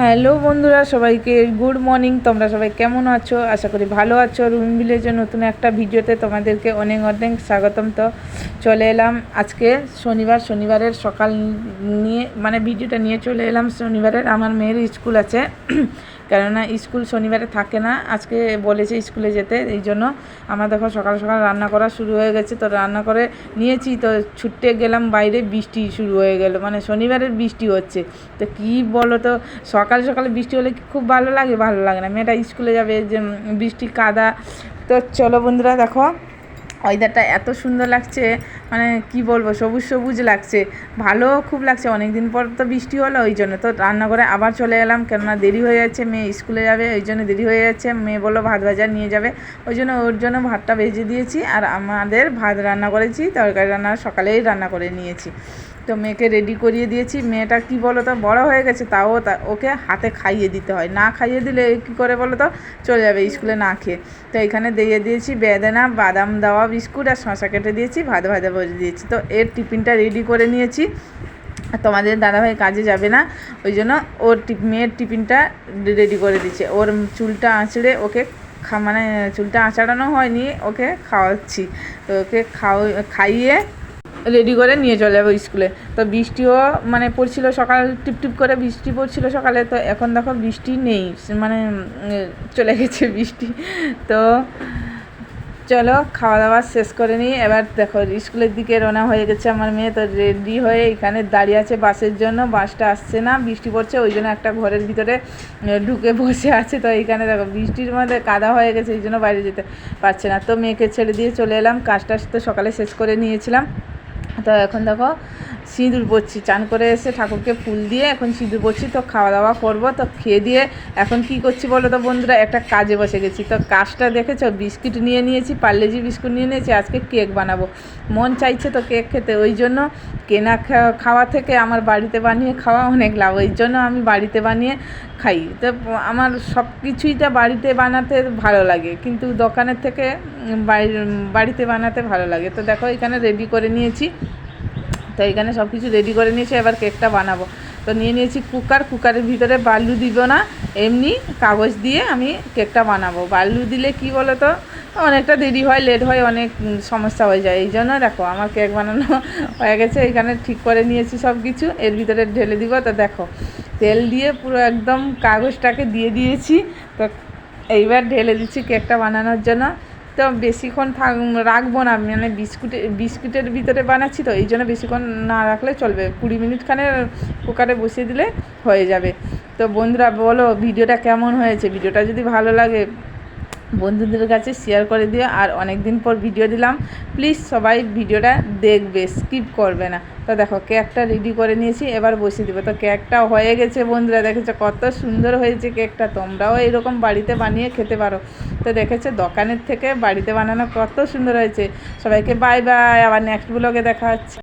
Hello বন্ধুরা, সবাইকে good morning. তোমরা সবাই কেমন আছো? আশা করি ভালো আছো। রুম ভিলেজের নতুন একটা ভিডিওতে তোমাদেরকে অনেক অনেক স্বাগতম। তো চলে এলাম আজকে শনিবার। শনিবারের সকাল নিয়ে মানে ভিডিওটা নিয়ে চলে এলাম শনিবারের। আমার মেয়ের স্কুল আছে। কেননা স্কুল শনিবারে থাকে না। আজকে বলেছে স্কুলে যেতে, এই জন্য আমার দেখো সকাল সকাল রান্না করা শুরু হয়ে গেছে। তো রান্না করে নিয়েছি, তো ছুটতে গেলাম বাইরে, বৃষ্টি শুরু হয়ে গেল। মানে শনিবারের বৃষ্টি হচ্ছে। তো কী বলো তো, সকাল সকালে বৃষ্টি হলে খুব ভালো লাগে? ভালো লাগে না। মেয়েটা স্কুলে যাবে, যে বৃষ্টি কাদা। তো চলো বন্ধুরা, দেখো। ওয়েদারটা এত সুন্দর লাগছে মানে কি বলব, সবুজ সবুজ লাগছে ভালো খুব লাগছে। অনেক দিন পর তো বৃষ্টি হলো, ওই জন্য তো রান্না করে আবার চলে এলাম, কেননা দেরি হয়ে যাচ্ছে, মেয়ে স্কুলে যাবে, ওই জন্য দেরি হয়ে যাচ্ছে। মেয়ে বলল ভাত ভাজা নিয়ে যাবে, ওই জন্য ওর জন্য ভাতটা ভেজে দিয়েছি, আর আমাদের ভাত রান্না করেছি, তরকারি রান্না সকালেই রান্না করে নিয়েছি। তো মেয়েকে রেডি করিয়ে দিয়েছি। মেয়েটা কি বলো তো বড় হয়ে গেছে, তাও তা ওকে হাতে খাইয়ে দিতে হয়। না খাইয়ে দিলে কী করে বলো তো চলে যাবে স্কুলে না খেয়ে। তো এখানে দিয়ে দিয়েছি বেদানা, বাদাম দেওয়া বিস্কুট আর শশা কেটে দিয়েছি ভাত ভাজা ভরে দিয়েছি। তো এর টিফিনটা রেডি করে নিয়েছি। তোমাদের দাদাভাই কাজে যাবে না, ওই জন্য ওর মেয়ের টিফিনটা রেডি করে দিচ্ছে ওর চুলটা আঁচড়ে ওকে খা মানে চুলটা আঁচড়ানো হয়নি, ওকে খাওয়াচ্ছি। তো ওকে খাও খাইয়ে রেডি করে নিয়ে চলে যাব স্কুলে। তো বৃষ্টিও মানে পড়ছিল সকাল টিপ টিপ করে বৃষ্টি পড়ছিল সকালে। তো এখন দেখো বৃষ্টি নেই মানে চলে গেছে বৃষ্টি। তো চলো খাওয়া দাওয়া শেষ করে নিই। এবার দেখো স্কুলের দিকে রওনা হয়ে গেছে আমার মেয়ে। তো রেডি হয়ে এখানে দাঁড়িয়ে আছে বাসের জন্য। বাসটা আসছে না, বৃষ্টি পড়ছে, ওই জন্য একটা ঘরের ভিতরে ঢুকে বসে আছে। তো এইখানে দেখো বৃষ্টির মধ্যে কাদা হয়ে গেছে, এই জন্য বাইরে যেতে পারছে না। তো মেয়েকে ছেড়ে দিয়ে চলে এলাম। কাজটা তো সকালে শেষ করে নিয়েছিলাম। তো এখন দেখো সিঁদুর পরছি চান করে এসে ঠাকুরকে ফুল দিয়ে এখন সিঁদুর পরছি তো খাওয়া দাওয়া করব, তো খেয়ে দিয়ে এখন কি করছি বলো তো বন্ধুরা, একটা কাজে বসে গেছি। তো কাজটা দেখেছ? বিস্কিট নিয়ে নিয়েছি, পার্লেজি বিস্কুট নিয়ে নিয়েছি, আজকে কেক বানাবো। মন চাইছে তো কেক খেতে, ওই জন্য কেনা খাওয়া থেকে আমার বাড়িতে বানিয়ে খাওয়া অনেক লাভ, ওই জন্য আমি বাড়িতে বানিয়ে খাই। তো আমার সব কিছুইটা বাড়িতে বানাতে ভালো লাগে, কিন্তু দোকানের থেকে বাড়িতে বানাতে ভালো লাগে। তো দেখো, এখানে রেডি করে নিয়েছি। তো এখানে সব কিছু রেডি করে নিয়েছি, এবার কেকটা বানাবো। তো নিয়ে নিয়েছি কুকার কুকারের ভিতরে বালু দিব না, এমনি কাগজ দিয়ে আমি কেকটা বানাবো। বালু দিলে কি বলো তো অনেকটা দেরি হয় লেট হয়, অনেক সমস্যা হয়ে যায়। এই জন্য দেখো, আমার কেক বানানো হয়ে গেছে, এখানে ঠিক করে নিয়েছি সব কিছু এর ভিতরে ঢেলে দিব, তো দেখো, তেল দিয়ে পুরো একদম কাগজটাকে দিয়ে দিয়েছি। তো এইবার ঢেলে দিচ্ছি কেকটা বানানোর জন্য। তো বেশিক্ষণ থাক রাখব না। মানে বিস্কুটে বিস্কুটের ভিতরে বানাচ্ছি তো, এই জন্য বেশিক্ষণ না রাখলে চলবে। কুড়ি মিনিটখানে কুকারে বসিয়ে দিলে হয়ে যাবে। তো বন্ধুরা, বলো, ভিডিওটা কেমন হয়েছে? ভিডিওটা যদি ভালো লাগে বন্ধুদের কাছে শেয়ার করে দিও আর অনেক দিন পর ভিডিও দিলাম। প্লিজ সবাই ভিডিওটা দেখবে স্কিপ করবে না। তো দেখো কেকটা রেডি করে নিয়েছি, এবার বসিয়ে দেবো। তো কেকটা হয়ে গেছে বন্ধুরা, দেখেছ কত সুন্দর হয়েছে কেকটা তোমরাও এরকম বাড়িতে বানিয়ে খেতে পারো। তো দেখেছ, দোকানের থেকে বাড়িতে বানানো কত সুন্দর হয়েছে। সবাইকে বাই বাই আবার নেক্সট ব্লগে দেখা হচ্ছে।